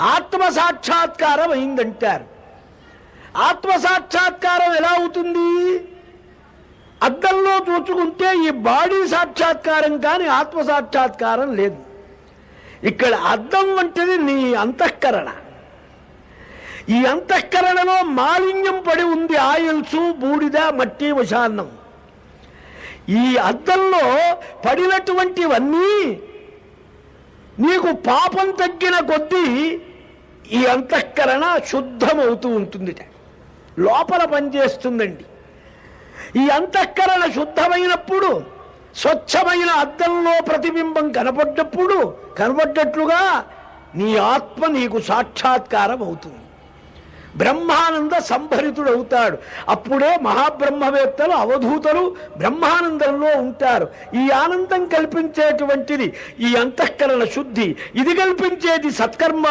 ఆత్మ సాక్షాత్కారం అయిందంటారు. ఆత్మ సాక్షాత్కారం ఎలా అవుతుంది? అద్దంలో చూసుకుంటే ఈ బాడీ సాక్షాత్కారం కానీ ఆత్మ సాక్షాత్కారం లేదు. ఇక్కడ అద్దం వంటిది నీ అంతఃకరణ. ఈ అంతఃకరణలో మాలిన్యం పడి ఉంది ఆయిల్స్ బూడిద మట్టి వశాన్నం. ఈ అద్దంలో పడినటువంటివన్నీ నీకు పాపం తగ్గిన కొద్దీ ఈ అంతఃకరణ శుద్ధమవుతూ ఉంటుందిట. లోపల పనిచేస్తుందండి. ఈ అంతఃకరణ శుద్ధమైనప్పుడు స్వచ్ఛమైన అద్దంలో ప్రతిబింబం కనపడ్డప్పుడు కనపడ్డట్లుగా నీ ఆత్మ నీకు సాక్షాత్కారం అవుతుంది బ్రహ్మానంద సంభరితుడవుతాడు. అప్పుడే మహాబ్రహ్మవేత్తలు అవధూతలు బ్రహ్మానందంలో ఉంటారు. ఈ ఆనందం కల్పించేటువంటిది ఈ అంతఃకరణ శుద్ధి. ఇది కల్పించేది సత్కర్మ